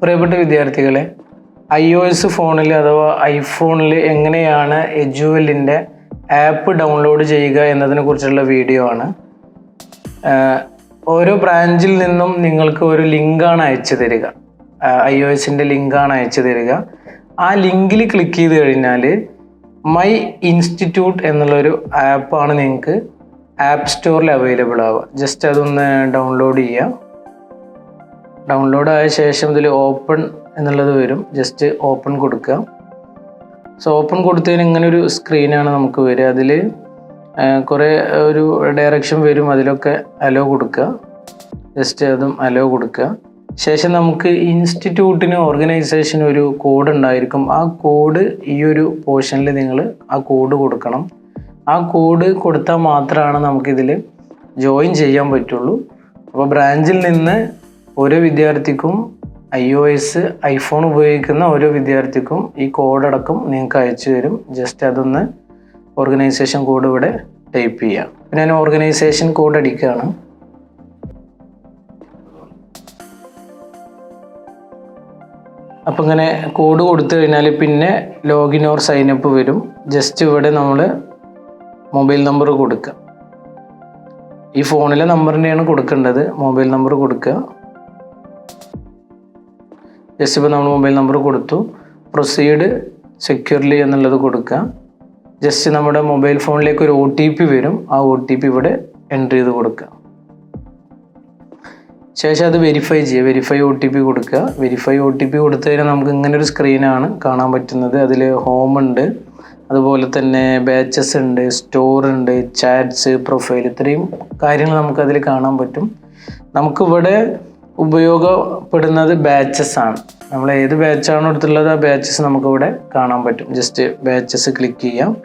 പ്രിയപ്പെട്ട വിദ്യാർത്ഥികളെ I O S ഫോണിൽ അഥവാ ഐഫോണിൽ എങ്ങനെയാണ് എജുവലിന്റെ ആപ്പ് ഡൗൺലോഡ് ചെയ്യുക എന്നതിനെ കുറിച്ചുള്ള വീഡിയോ ആണ്. ഓരോ ബ്രാഞ്ചിൽ നിന്നും നിങ്ങൾക്ക് ഒരു ലിങ്കാണ് അയച്ചു തരിക. ഐ ഒ എസിന്റെ ലിങ്കാണ് അയച്ചു തരിക. ആ ലിങ്കിൽ ക്ലിക്ക് ചെയ്ത് കഴിഞ്ഞാൽ മൈ ഇൻസ്റ്റിറ്റ്യൂട്ട് എന്നുള്ളൊരു ആപ്പാണ് നിങ്ങൾക്ക് ആപ്പ് സ്റ്റോറിൽ അവൈലബിൾ ആവുക. ജസ്റ്റ് അതൊന്ന് ഡൗൺലോഡ് ചെയ്യുക. ഡൗൺലോഡ് ആയ ശേഷം ഇതിൽ ഓപ്പൺ എന്നുള്ളത് വരും. ജസ്റ്റ് ഓപ്പൺ കൊടുക്കുക. സോ ഓപ്പൺ കൊടുത്തതിന് ഇങ്ങനെ ഒരു സ്ക്രീനാണ് നമുക്ക് വരിക. അതിൽ കുറേ ഒരു ഡയറക്ഷൻ വരും. അതിലൊക്കെ അലോ കൊടുക്കുക. ജസ്റ്റ് അതും അലോ കൊടുക്കുക. ശേഷം നമുക്ക് ഇൻസ്റ്റിറ്റ്യൂട്ടിന് ഓർഗനൈസേഷന് ഒരു കോഡ് ഉണ്ടായിരിക്കും. ആ കോഡ് ഈ ഒരു പോർഷനിൽ നിങ്ങൾ ആ കോഡ് കൊടുക്കണം. ആ കോഡ് കൊടുത്താൽ മാത്രമാണ് നമുക്കിതിൽ ജോയിൻ ചെയ്യാൻ പറ്റുള്ളൂ. അപ്പോൾ ബ്രാഞ്ചിൽ നിന്ന് ഓരോ വിദ്യാർത്ഥിക്കും ഐ ഒ എസ് ഐഫോൺ ഉപയോഗിക്കുന്ന ഓരോ വിദ്യാർത്ഥിക്കും ഈ കോഡടക്കം നിങ്ങൾക്ക് അയച്ചു തരും. ജസ്റ്റ് അതൊന്ന് ഓർഗനൈസേഷൻ കോഡ് ഇവിടെ ടൈപ്പ് ചെയ്യാം. പിന്നെ ഞാൻ ഓർഗനൈസേഷൻ കോഡ് അടിക്കുകയാണ്. അപ്പം ഇങ്ങനെ കോഡ് കൊടുത്തു കഴിഞ്ഞാൽ പിന്നെ ലോഗിൻ ഓർ സൈനപ്പ് വരും. ജസ്റ്റ് ഇവിടെ നമ്മൾ മൊബൈൽ നമ്പർ കൊടുക്കുക. ഈ ഫോണിലെ നമ്പറിന്റെയാണ് കൊടുക്കേണ്ടത്. മൊബൈൽ നമ്പർ കൊടുക്കുക. ജസ്റ്റ് ഇപ്പോൾ നമ്മൾ മൊബൈൽ നമ്പർ കൊടുത്തു. പ്രൊസീഡ് സെക്യൂർലി എന്നുള്ളത് കൊടുക്കുക ജസ്റ്റ് നമ്മുടെ മൊബൈൽ ഫോണിലേക്ക് ഒരു ഒ ടി പി വരും. ആ ഒ ടി പി ഇവിടെ എന്റർ ചെയ്ത് കൊടുക്കുക ശേഷം അത് വെരിഫൈ ചെയ്യുക. വെരിഫൈ ഒ ടി പി കൊടുക്കുക. വെരിഫൈ ഒ ടി പി കൊടുത്തു കഴിഞ്ഞാൽ നമുക്ക് ഇങ്ങനെ ഒരു സ്ക്രീനാണ് കാണാൻ പറ്റുന്നത്. അതിൽ ഹോം ഉണ്ട്. അതുപോലെ തന്നെ ബാച്ചസ് ഉണ്ട് സ്റ്റോർ ഉണ്ട് ചാറ്റ്സ് പ്രൊഫൈൽ ഇത്രയും കാര്യങ്ങൾ നമുക്കതിൽ കാണാൻ പറ്റും. നമുക്കിവിടെ ഉപയോഗപ്പെടുന്നത് ബാച്ചസ് ആണ്. നമ്മൾ ഏത് ബാച്ചാണോ എടുത്തുള്ളത് ആ ബാച്ചസ് നമുക്കിവിടെ കാണാൻ പറ്റും. ജസ്റ്റ് ബാച്ചസ് ക്ലിക്ക് ചെയ്യാം.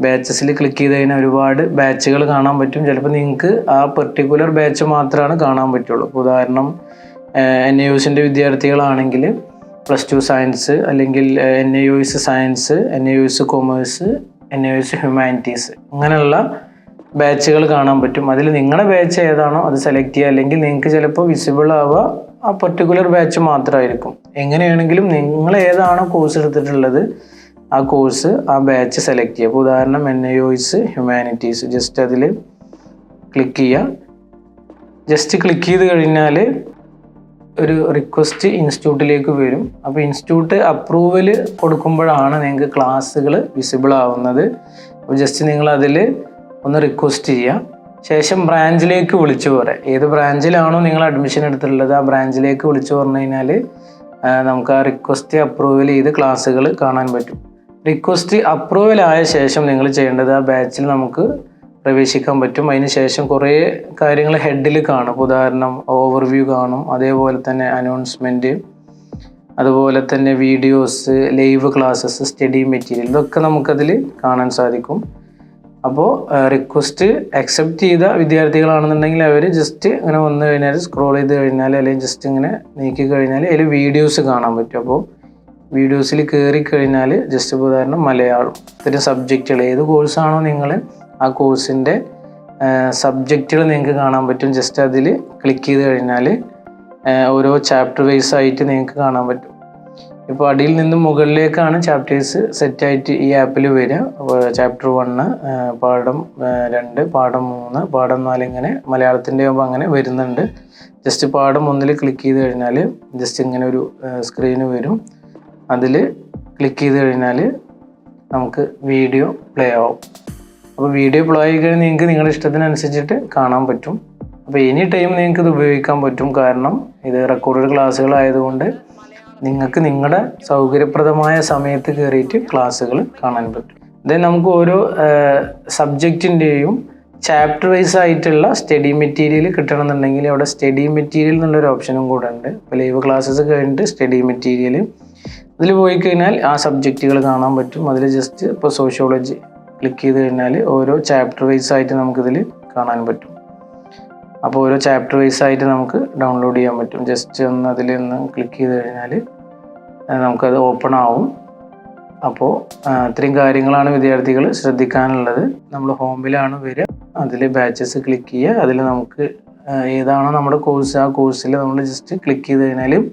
ബാച്ചസിൽ ക്ലിക്ക് ചെയ്ത് കഴിഞ്ഞാൽ ഒരുപാട് ബാച്ചുകൾ കാണാൻ പറ്റും. ചിലപ്പോൾ നിങ്ങൾക്ക് ആ പെർട്ടിക്കുലർ ബാച്ച് മാത്രമാണ് കാണാൻ പറ്റുള്ളൂ. ഉദാഹരണം എൻ എ യുസിന്റെ വിദ്യാർത്ഥികളാണെങ്കിൽ പ്ലസ് ടു സയൻസ് അല്ലെങ്കിൽ N A U S science N A U S commerce N A U S humanities അങ്ങനെയുള്ള ബാച്ചുകൾ കാണാൻ പറ്റും. അതിൽ നിങ്ങളുടെ ബാച്ച് ഏതാണോ അത് സെലക്ട് ചെയ്യുക. അല്ലെങ്കിൽ നിങ്ങൾക്ക് ചിലപ്പോൾ വിസിബിൾ ആവുക. ആ പർട്ടിക്കുലർ ബാച്ച് മാത്രമായിരിക്കും. എങ്ങനെയാണെങ്കിലും നിങ്ങൾ ഏതാണോ കോഴ്സ് എടുത്തിട്ടുള്ളത് ആ കോഴ്സ് ആ ബാച്ച് സെലക്ട് ചെയ്യുക. അപ്പോൾ ഉദാഹരണം എൻ ഐ ഹ്യൂമാനിറ്റീസ് ജസ്റ്റ് അതിൽ ക്ലിക്ക് ചെയ്യുക. ജസ്റ്റ് ക്ലിക്ക് ചെയ്ത് കഴിഞ്ഞാൽ ഒരു റിക്വസ്റ്റ് ഇൻസ്റ്റിറ്റ്യൂട്ടിലേക്ക് വരും. അപ്പോൾ ഇൻസ്റ്റിറ്റ്യൂട്ട് അപ്രൂവൽ കൊടുക്കുമ്പോഴാണ് നിങ്ങൾക്ക് ക്ലാസ്സുകൾ വിസിബിൾ ആവുന്നത്. അപ്പോൾ ജസ്റ്റ് നിങ്ങൾ അതിൽ ഒന്ന് റിക്വസ്റ്റ് ചെയ്യുക ശേഷം ബ്രാഞ്ചിലേക്ക് വിളിച്ചു പറയാം ഏത് ബ്രാഞ്ചിലാണോ നിങ്ങൾ അഡ്മിഷൻ എടുത്തിട്ടുള്ളത് ആ ബ്രാഞ്ചിലേക്ക് വിളിച്ചു പറഞ്ഞു കഴിഞ്ഞാൽ നമുക്ക് ആ റിക്വസ്റ്റ് അപ്രൂവൽ ചെയ്ത് ക്ലാസ്സുകൾ കാണാൻ പറ്റും. റിക്വസ്റ്റ് അപ്രൂവൽ ആയ ശേഷം നിങ്ങൾ ചെയ്യേണ്ടത് ആ ബാച്ചിൽ നമുക്ക് പ്രവേശിക്കാൻ പറ്റും. അതിന് ശേഷം കുറേ കാര്യങ്ങൾ ഹെഡിൽ കാണും. ഉദാഹരണം ഓവർവ്യൂ കാണും. അതേപോലെ തന്നെ അനൗൺസ്മെന്റ് അതുപോലെ തന്നെ videos live classes study material ഇതൊക്കെ നമുക്കതിൽ കാണാൻ സാധിക്കും. അപ്പോൾ റിക്വസ്റ്റ് അക്സെപ്റ്റ് ചെയ്ത വിദ്യാർത്ഥികളാണെന്നുണ്ടെങ്കിൽ അവർ ജസ്റ്റ് ഇങ്ങനെ വന്നു കഴിഞ്ഞാൽ സ്ക്രോൾ ചെയ്ത് കഴിഞ്ഞാൽ അല്ലെങ്കിൽ ജസ്റ്റ് ഇങ്ങനെ നീക്കി കഴിഞ്ഞാൽ അതിൽ വീഡിയോസ് കാണാൻ പറ്റും. അപ്പോൾ വീഡിയോസിൽ കയറി കഴിഞ്ഞാൽ ജസ്റ്റ് ഉദാഹരണം മലയാളം. ഇത്തരം സബ്ജക്റ്റുകൾ ഏത് കോഴ്സാണോ നിങ്ങൾ ആ കോഴ്സിന്റെ സബ്ജക്റ്റുകൾ നിങ്ങൾക്ക് കാണാൻ പറ്റും. ജസ്റ്റ് അതിൽ ക്ലിക്ക് ചെയ്ത് കഴിഞ്ഞാൽ ഓരോ ചാപ്റ്റർ വൈസ് ആയിട്ട് നിങ്ങൾക്ക് കാണാൻ പറ്റും. ഇപ്പോൾ അടിയിൽ നിന്ന് മുകളിലേക്കാണ് ചാപ്റ്റേഴ്സ് സെറ്റായിട്ട് ഈ ആപ്പിൽ വരിക. അപ്പോൾ ചാപ്റ്റർ വണ്ണ് പാഠം രണ്ട് പാഠം മൂന്ന് പാഠം നാല് ഇങ്ങനെ മലയാളത്തിന്റെ ആകുമ്പോൾ അങ്ങനെ വരുന്നുണ്ട്. ജസ്റ്റ് പാഠം ഒന്നിൽ ക്ലിക്ക് ചെയ്ത് കഴിഞ്ഞാൽ ജസ്റ്റ് ഇങ്ങനെ ഒരു സ്ക്രീന് വരും. അതിൽ ക്ലിക്ക് ചെയ്ത് കഴിഞ്ഞാൽ നമുക്ക് വീഡിയോ പ്ലേ ആവും. അപ്പോൾ വീഡിയോ പ്ലേ ആയി കഴിഞ്ഞാൽ നിങ്ങൾക്ക് നിങ്ങളുടെ ഇഷ്ടത്തിനനുസരിച്ചിട്ട് കാണാൻ പറ്റും. അപ്പോൾ എനി ടൈം നിങ്ങൾക്ക് ഇത് ഉപയോഗിക്കാൻ പറ്റും. കാരണം ഇത് റെക്കോർഡഡ് ക്ലാസ്സുകളായതുകൊണ്ട് നിങ്ങൾക്ക് നിങ്ങളുടെ സൗകര്യപ്രദമായ സമയത്ത് കയറിയിട്ട് ക്ലാസ്സുകൾ കാണാൻ പറ്റും. ദെൻ നമുക്ക് ഓരോ സബ്ജക്റ്റിന്റെയും ചാപ്റ്റർ വൈസ് ആയിട്ടുള്ള സ്റ്റഡി മെറ്റീരിയൽ കിട്ടണമെന്നുണ്ടെങ്കിൽ അവിടെ സ്റ്റഡി മെറ്റീരിയൽ എന്നുള്ളൊരു ഓപ്ഷനും കൂടെ ഉണ്ട്. ഇപ്പോൾ ലൈവ് ക്ലാസ്സസ് കഴിഞ്ഞിട്ട് സ്റ്റഡി മെറ്റീരിയൽ അതിൽ പോയി കഴിഞ്ഞാൽ ആ സബ്ജക്റ്റുകൾ കാണാൻ പറ്റും. അതിൽ ജസ്റ്റ് ഇപ്പോൾ സോഷ്യോളജി ക്ലിക്ക് ചെയ്ത് കഴിഞ്ഞാൽ ഓരോ ചാപ്റ്റർ വൈസ് ആയിട്ട് നമുക്കിതിൽ കാണാൻ പറ്റും. അപ്പോൾ ഓരോ ചാപ്റ്റർ വൈസ് ആയിട്ട് നമുക്ക് ഡൗൺലോഡ് ചെയ്യാൻ പറ്റും. ജസ്റ്റ് ഒന്ന് അതിൽ ഒന്ന് ക്ലിക്ക് ചെയ്ത് കഴിഞ്ഞാൽ നമുക്കത് ഓപ്പൺ ആവും. അപ്പോൾ ഇത്രയും കാര്യങ്ങളാണ് വിദ്യാർത്ഥികൾ ശ്രദ്ധിക്കാനുള്ളത്. നമ്മൾ ഹോമിലാണ് വരിക. അതിൽ ബാച്ചസ് ക്ലിക്ക് ചെയ്യുക. അതിൽ നമുക്ക് ഏതാണോ നമ്മുടെ കോഴ്സ് ആ കോഴ്സിൽ നമ്മൾ ജസ്റ്റ് ക്ലിക്ക് ചെയ്ത് കഴിഞ്ഞാൽ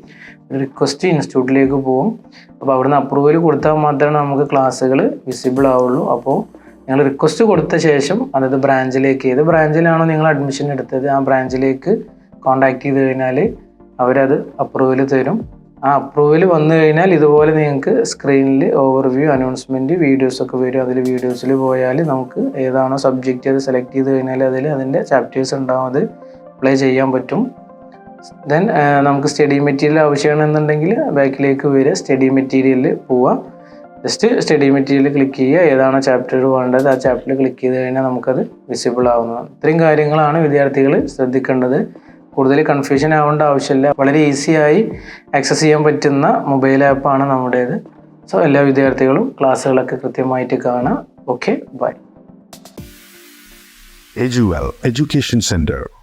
റിക്വസ്റ്റ് ഇൻസ്റ്റിറ്റ്യൂട്ടിലേക്ക് പോകും. അപ്പോൾ അവിടുന്ന് അപ്രൂവൽ കൊടുത്താൽ മാത്രമേ നമുക്ക് ക്ലാസ്സുകൾ വിസിബിൾ ആവുള്ളൂ. അപ്പോൾ നിങ്ങൾ റിക്വസ്റ്റ് കൊടുത്ത ശേഷം അതായത് ബ്രാഞ്ചിലേക്ക് ഏത് ബ്രാഞ്ചിലാണോ നിങ്ങൾ അഡ്മിഷൻ എടുത്തത് ആ ബ്രാഞ്ചിലേക്ക് കോൺടാക്ട് ചെയ്ത് കഴിഞ്ഞാൽ അവരത് അപ്രൂവൽ തരും. ആ അപ്രൂവൽ വന്നു കഴിഞ്ഞാൽ ഇതുപോലെ നിങ്ങൾക്ക് സ്ക്രീനിൽ ഓവർവ്യൂ അനൗൺസ്മെന്റ് വീഡിയോസ് ഒക്കെ വരും. അതിൽ വീഡിയോസിൽ പോയാൽ നമുക്ക് ഏതാണോ സബ്ജക്റ്റ് അത് സെലക്ട് ചെയ്ത് കഴിഞ്ഞാൽ അതിൽ അതിന്റെ ചാപ്റ്റേഴ്സ് ഉണ്ടാവും. അത് അപ്ലൈ ചെയ്യാൻ പറ്റും. ദെൻ നമുക്ക് സ്റ്റഡി മെറ്റീരിയൽ ആവശ്യമാണെന്നുണ്ടെങ്കിൽ ബാക്കിലേക്ക് വരിക സ്റ്റഡി മെറ്റീരിയലിൽ പോവുക. ജസ്റ്റ് സ്റ്റഡി മെറ്റീരിയൽ ക്ലിക്ക് ചെയ്യുക. ഏതാണ് ചാപ്റ്റർ വേണ്ടത്? ആ ചാപ്റ്ററിൽ ക്ലിക്ക് ചെയ്ത് കഴിഞ്ഞാൽ നമുക്കത് വിസിബിൾ ആവുന്നതാണ്. ഇത്രയും കാര്യങ്ങളാണ് വിദ്യാർത്ഥികൾ ശ്രദ്ധിക്കേണ്ടത്. കൂടുതൽ കൺഫ്യൂഷൻ ആവേണ്ട ആവശ്യമില്ല. വളരെ ഈസിയായി ആക്സസ് ചെയ്യാൻ പറ്റുന്ന മൊബൈൽ ആപ്പാണ് നമ്മുടേത്. സോ എല്ലാ വിദ്യാർത്ഥികളും ക്ലാസ്സുകളൊക്കെ കൃത്യമായിട്ട് കാണുക okay bye eduval education Center.